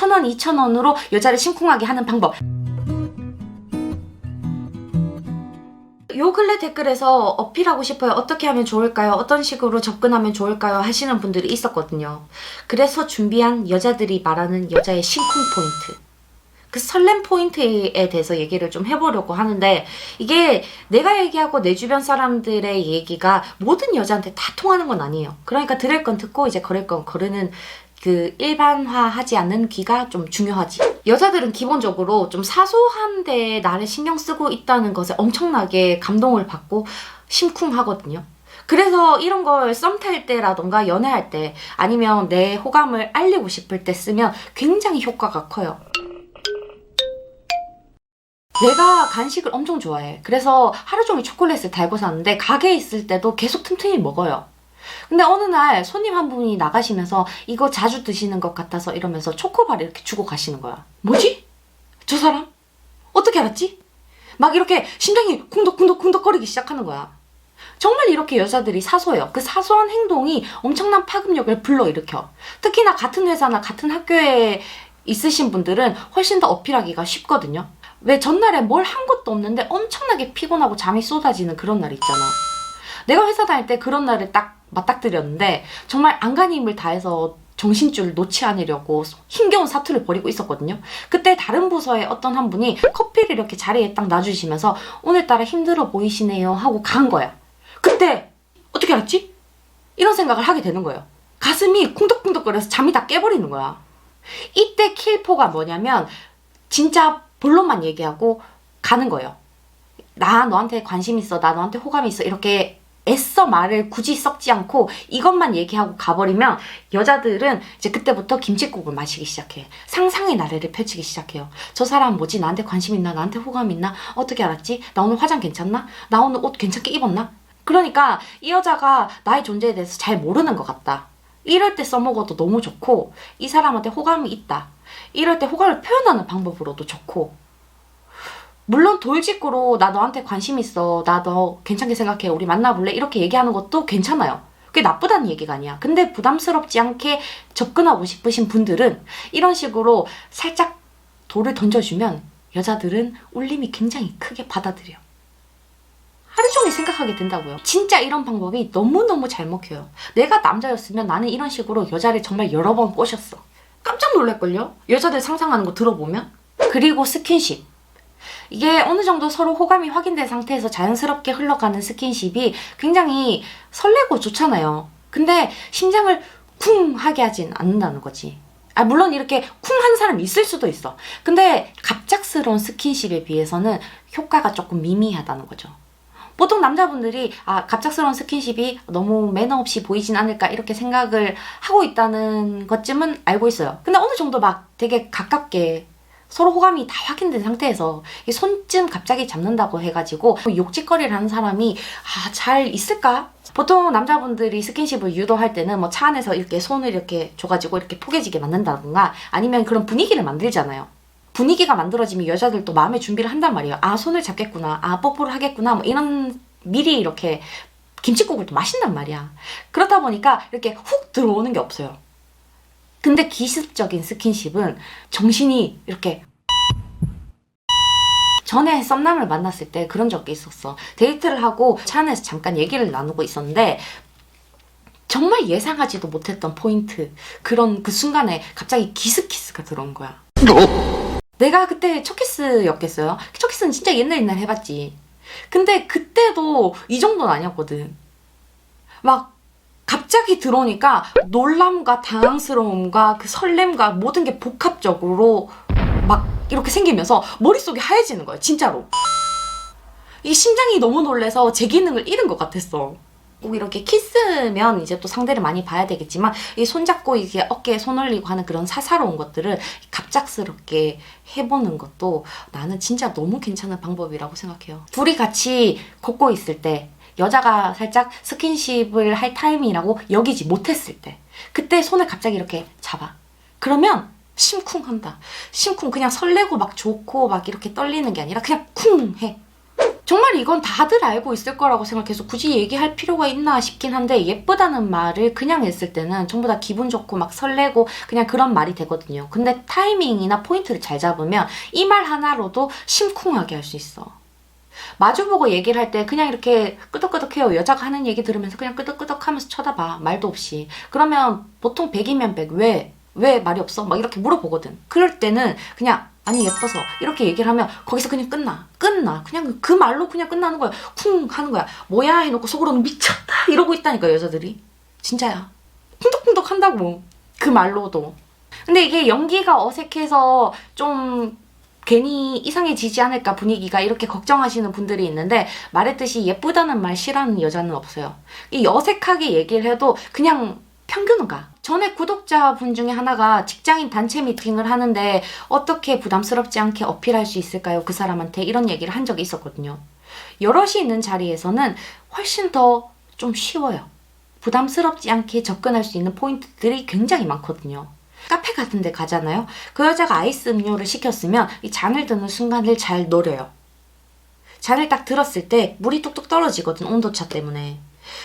천원, 이천 원으로 여자를 심쿵하게 하는 방법. 요 근래 댓글에서 어필하고 싶어요. 어떻게 하면 좋을까요? 어떤 식으로 접근하면 좋을까요? 하시는 분들이 있었거든요. 그래서 준비한 여자들이 말하는 여자의 심쿵 포인트. 그 설렘 포인트에 대해서 얘기를 좀 해보려고 하는데 이게 내가 얘기하고 내 주변 사람들의 얘기가 모든 여자한테 다 통하는 건 아니에요. 그러니까 들을 건 듣고 이제 걸을 건 거르는 그 일반화하지 않는 귀가 좀 중요하지. 여자들은 기본적으로 좀 사소한데 나를 신경 쓰고 있다는 것에 엄청나게 감동을 받고 심쿵하거든요. 그래서 이런 걸 썸 탈 때라던가 연애할 때 아니면 내 호감을 알리고 싶을 때 쓰면 굉장히 효과가 커요. 내가 간식을 엄청 좋아해. 그래서 하루 종일 초콜릿을 달고 사는데 가게에 있을 때도 계속 틈틈이 먹어요. 근데 어느 날 손님 한 분이 나가시면서 이거 자주 드시는 것 같아서 이러면서 초코바를 이렇게 주고 가시는 거야. 뭐지? 저 사람? 어떻게 알았지? 막 이렇게 심장이 쿵덕쿵덕쿵덕거리기 시작하는 거야. 정말 이렇게 여자들이 사소해요. 그 사소한 행동이 엄청난 파급력을 불러일으켜. 특히나 같은 회사나 같은 학교에 있으신 분들은 훨씬 더 어필하기가 쉽거든요. 왜 전날에 뭘 한 것도 없는데 엄청나게 피곤하고 잠이 쏟아지는 그런 날 있잖아. 내가 회사 다닐 때 그런 날을 딱 맞닥뜨렸는데 정말 안간 힘을 다해서 정신줄을 놓지 않으려고 힘겨운 사투를 벌이고 있었거든요. 그때 다른 부서의 어떤 한 분이 커피를 이렇게 자리에 딱 놔주시면서 오늘따라 힘들어 보이시네요 하고 간 거야. 그때 어떻게 알았지? 이런 생각을 하게 되는 거예요. 가슴이 쿵덕쿵덕거려서 잠이 다 깨버리는 거야. 이때 킬포가 뭐냐면 진짜 본론만 얘기하고 가는 거예요. 나 너한테 관심 있어. 나 너한테 호감이 있어. 이렇게 애써 말을 굳이 썩지 않고 이것만 얘기하고 가버리면 여자들은 이제 그때부터 김치국을 마시기 시작해. 상상의 나래를 펼치기 시작해요. 저 사람 뭐지? 나한테 관심 있나? 나한테 호감 있나? 어떻게 알았지? 나 오늘 화장 괜찮나? 나 오늘 옷 괜찮게 입었나? 그러니까 이 여자가 나의 존재에 대해서 잘 모르는 것 같다. 이럴 때 써먹어도 너무 좋고 이 사람한테 호감이 있다. 이럴 때 호감을 표현하는 방법으로도 좋고 물론 돌직구로 나 너한테 관심 있어. 나 너 괜찮게 생각해. 우리 만나볼래? 이렇게 얘기하는 것도 괜찮아요. 그게 나쁘다는 얘기가 아니야. 근데 부담스럽지 않게 접근하고 싶으신 분들은 이런 식으로 살짝 돌을 던져주면 여자들은 울림이 굉장히 크게 받아들여. 하루 종일 생각하게 된다고요. 진짜 이런 방법이 너무너무 잘 먹혀요. 내가 남자였으면 나는 이런 식으로 여자를 정말 여러 번 꼬셨어. 깜짝 놀랄걸요? 여자들 상상하는 거 들어보면? 그리고 스킨십. 이게 어느 정도 서로 호감이 확인된 상태에서 자연스럽게 흘러가는 스킨십이 굉장히 설레고 좋잖아요. 근데 심장을 쿵 하게 하진 않는다는 거지. 아, 물론 이렇게 쿵 한 사람이 있을 수도 있어. 근데 갑작스러운 스킨십에 비해서는 효과가 조금 미미하다는 거죠. 보통 남자분들이 아 갑작스러운 스킨십이 너무 매너 없이 보이진 않을까 이렇게 생각을 하고 있다는 것쯤은 알고 있어요. 근데 어느 정도 막 되게 가깝게 서로 호감이 다 확인된 상태에서 이 손쯤 갑자기 잡는다고 해가지고 욕짓거리를 하는 사람이 아 잘 있을까? 보통 남자분들이 스킨십을 유도할 때는 뭐 차 안에서 이렇게 손을 이렇게 줘가지고 이렇게 포개지게 만든다던가 아니면 그런 분위기를 만들잖아요. 분위기가 만들어지면 여자들도 마음의 준비를 한단 말이에요. 아 손을 잡겠구나, 아 뽀뽀를 하겠구나, 뭐 이런 미리 이렇게 김치국을 또 마신단 말이야. 그렇다 보니까 이렇게 훅 들어오는 게 없어요. 근데 기습적인 스킨십은 정신이 이렇게 전에 썸남을 만났을 때 그런 적이 있었어. 데이트를 하고 차 안에서 잠깐 얘기를 나누고 있었는데 정말 예상하지도 못했던 포인트 그런 그 순간에 갑자기 기습 키스가 들어온 거야. 내가 그때 첫 키스였겠어요? 첫 키스는 진짜 옛날 옛날 해봤지. 근데 그때도 이 정도는 아니었거든. 막 갑자기 들어오니까 놀람과 당황스러움과 그 설렘과 모든 게 복합적으로 막 이렇게 생기면서 머릿속이 하얘지는 거야, 진짜로. 이 심장이 너무 놀래서 제 기능을 잃은 것 같았어. 꼭 이렇게 키스면 이제 또 상대를 많이 봐야 되겠지만 이 손잡고 이게 어깨에 손 올리고 하는 그런 사사로운 것들을 갑작스럽게 해보는 것도 나는 진짜 너무 괜찮은 방법이라고 생각해요. 둘이 같이 걷고 있을 때 여자가 살짝 스킨십을 할 타이밍이라고 여기지 못했을 때 그때 손을 갑자기 이렇게 잡아. 그러면 심쿵한다. 심쿵 그냥 설레고 막 좋고 막 이렇게 떨리는 게 아니라 그냥 쿵 해. 정말 이건 다들 알고 있을 거라고 생각해서 굳이 얘기할 필요가 있나 싶긴 한데 예쁘다는 말을 그냥 했을 때는 전부 다 기분 좋고 막 설레고 그냥 그런 말이 되거든요. 근데 타이밍이나 포인트를 잘 잡으면 이 말 하나로도 심쿵하게 할 수 있어. 마주보고 얘기를 할 때 그냥 이렇게 끄덕끄덕해요. 여자가 하는 얘기 들으면서 그냥 끄덕끄덕 하면서 쳐다봐. 말도 없이. 그러면 보통 100이면 100. 왜? 왜 말이 없어? 막 이렇게 물어보거든. 그럴 때는 그냥 아니 예뻐서 이렇게 얘기를 하면 거기서 그냥 끝나. 끝나. 그냥 그 말로 그냥 끝나는 거야. 쿵 하는 거야. 뭐야 해놓고 속으로는 미쳤다 이러고 있다니까 여자들이. 진짜야. 쿵덕쿵덕 한다고. 그 말로도. 근데 이게 연기가 어색해서 좀 괜히 이상해지지 않을까 분위기가 이렇게 걱정하시는 분들이 있는데 말했듯이 예쁘다는 말 싫어하는 여자는 없어요. 이 어색하게 얘기를 해도 그냥 평균은 가. 전에 구독자분 중에 하나가 직장인 단체 미팅을 하는데 어떻게 부담스럽지 않게 어필할 수 있을까요? 그 사람한테 이런 얘기를 한 적이 있었거든요. 여럿이 있는 자리에서는 훨씬 더 좀 쉬워요. 부담스럽지 않게 접근할 수 있는 포인트들이 굉장히 많거든요. 카페 같은 데 가잖아요. 그 여자가 아이스 음료를 시켰으면 이 잔을 드는 순간을 잘 노려요. 잔을 딱 들었을 때 물이 뚝뚝 떨어지거든, 온도차 때문에.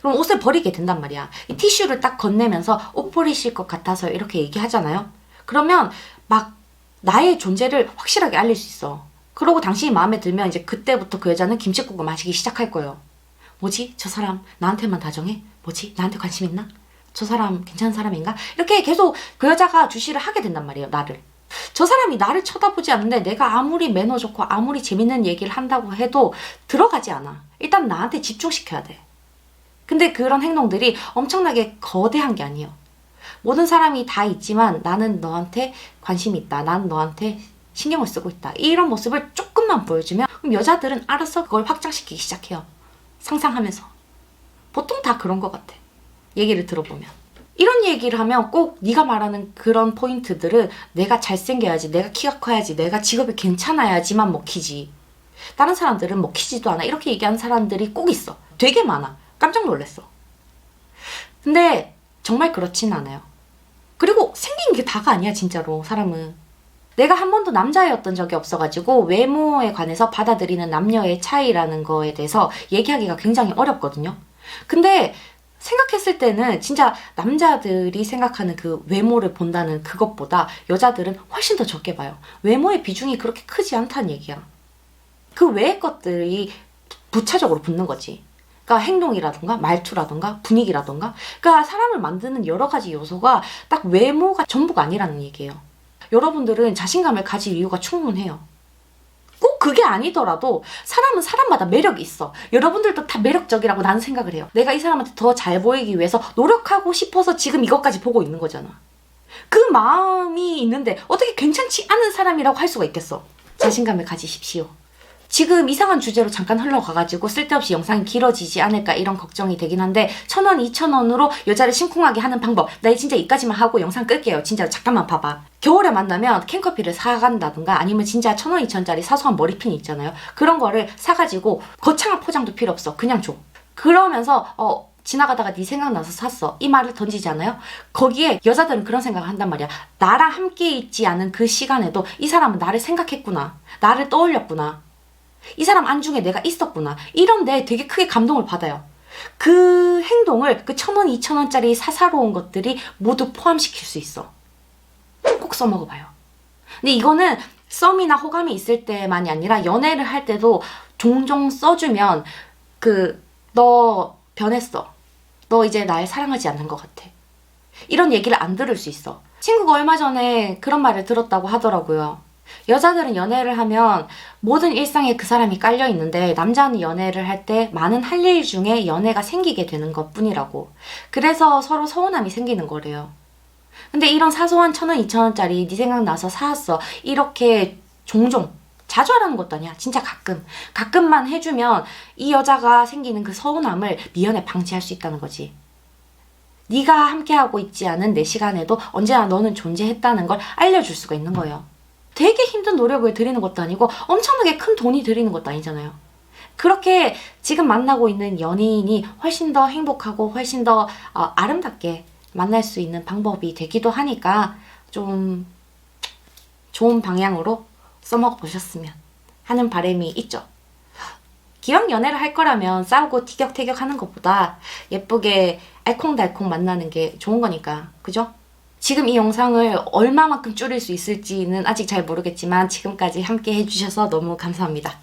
그럼 옷을 버리게 된단 말이야. 이 티슈를 딱 건네면서 옷 버리실 것 같아서 이렇게 얘기하잖아요. 그러면 막 나의 존재를 확실하게 알릴 수 있어. 그러고 당신이 마음에 들면 이제 그때부터 그 여자는 김치국을 마시기 시작할 거예요. 뭐지? 저 사람 나한테만 다정해? 뭐지? 나한테 관심 있나? 저 사람 괜찮은 사람인가? 이렇게 계속 그 여자가 주시를 하게 된단 말이에요, 나를. 저 사람이 나를 쳐다보지 않는데 내가 아무리 매너 좋고 아무리 재밌는 얘기를 한다고 해도 들어가지 않아. 일단 나한테 집중시켜야 돼. 근데 그런 행동들이 엄청나게 거대한 게 아니에요. 모든 사람이 다 있지만 나는 너한테 관심이 있다. 난 너한테 신경을 쓰고 있다. 이런 모습을 조금만 보여주면 그럼 여자들은 알아서 그걸 확장시키기 시작해요. 상상하면서. 보통 다 그런 것 같아. 얘기를 들어보면. 이런 얘기를 하면 꼭 네가 말하는 그런 포인트들은 내가 잘생겨야지, 내가 키가 커야지, 내가 직업이 괜찮아야지만 먹히지. 다른 사람들은 먹히지도 않아. 이렇게 얘기하는 사람들이 꼭 있어. 되게 많아. 깜짝 놀랐어. 근데 정말 그렇진 않아요. 그리고 생긴 게 다가 아니야, 진짜로, 사람은. 내가 한 번도 남자였던 적이 없어가지고 외모에 관해서 받아들이는 남녀의 차이라는 거에 대해서 얘기하기가 굉장히 어렵거든요. 근데 생각했을 때는 진짜 남자들이 생각하는 그 외모를 본다는 그것보다 여자들은 훨씬 더 적게 봐요. 외모의 비중이 그렇게 크지 않다는 얘기야. 그 외의 것들이 부차적으로 붙는 거지. 그러니까 행동이라든가 말투라든가 분위기라든가 그러니까 사람을 만드는 여러 가지 요소가 딱 외모가 전부가 아니라는 얘기예요. 여러분들은 자신감을 가질 이유가 충분해요. 꼭 그게 아니더라도 사람은 사람마다 매력이 있어. 여러분들도 다 매력적이라고 나는 생각을 해요. 내가 이 사람한테 더 잘 보이기 위해서 노력하고 싶어서 지금 이것까지 보고 있는 거잖아. 그 마음이 있는데 어떻게 괜찮지 않은 사람이라고 할 수가 있겠어? 자신감을 가지십시오. 지금 이상한 주제로 잠깐 흘러가가지고 쓸데없이 영상이 길어지지 않을까 이런 걱정이 되긴 한데 천 원, 이천 원으로 여자를 심쿵하게 하는 방법 나 진짜 이까지만 하고 영상 끌게요 진짜 잠깐만 봐봐 겨울에 만나면 캔커피를 사간다든가 아니면 진짜 천 원, 이천 원짜리 사소한 머리핀 있잖아요 그런 거를 사가지고 거창한 포장도 필요 없어 그냥 줘 그러면서 어 지나가다가 네 생각나서 샀어. 이 말을 던지잖아요. 거기에 여자들은 그런 생각을 한단 말이야. 나랑 함께 있지 않은 그 시간에도 이 사람은 나를 생각했구나. 나를 떠올렸구나. 이 사람 안중에 내가 있었구나. 이런데 되게 크게 감동을 받아요. 그 행동을 그 천 원, 이천 원짜리 사사로운 것들이 모두 포함시킬 수 있어. 꼭 써먹어봐요. 근데 이거는 썸이나 호감이 있을 때만이 아니라 연애를 할 때도 종종 써주면 그 너 변했어. 너 이제 날 사랑하지 않는 것 같아. 이런 얘기를 안 들을 수 있어. 친구가 얼마 전에 그런 말을 들었다고 하더라고요. 여자들은 연애를 하면 모든 일상에 그 사람이 깔려 있는데 남자는 연애를 할 때 많은 할 일 중에 연애가 생기게 되는 것 뿐이라고. 그래서 서로 서운함이 생기는 거래요. 근데 이런 사소한 천 원, 이천 원짜리 네 생각나서 사왔어. 이렇게 종종 자주 하라는 것도 아니야. 진짜 가끔. 가끔만 해주면 이 여자가 생기는 그 서운함을 미연에 방지할 수 있다는 거지. 네가 함께하고 있지 않은 내 시간에도 언제나 너는 존재했다는 걸 알려줄 수가 있는 거예요. 되게 힘든 노력을 들이는 것도 아니고 엄청나게 큰 돈이 들이는 것도 아니잖아요. 그렇게 지금 만나고 있는 연인이 훨씬 더 행복하고 훨씬 더 어, 아름답게 만날 수 있는 방법이 되기도 하니까 좀 좋은 방향으로 써먹어 보셨으면 하는 바람이 있죠. 기왕 연애를 할 거라면 싸우고 티격태격 하는 것보다 예쁘게 알콩달콩 만나는 게 좋은 거니까. 그죠? 지금 이 영상을 얼마만큼 줄일 수 있을지는 아직 잘 모르겠지만 지금까지 함께 해주셔서 너무 감사합니다.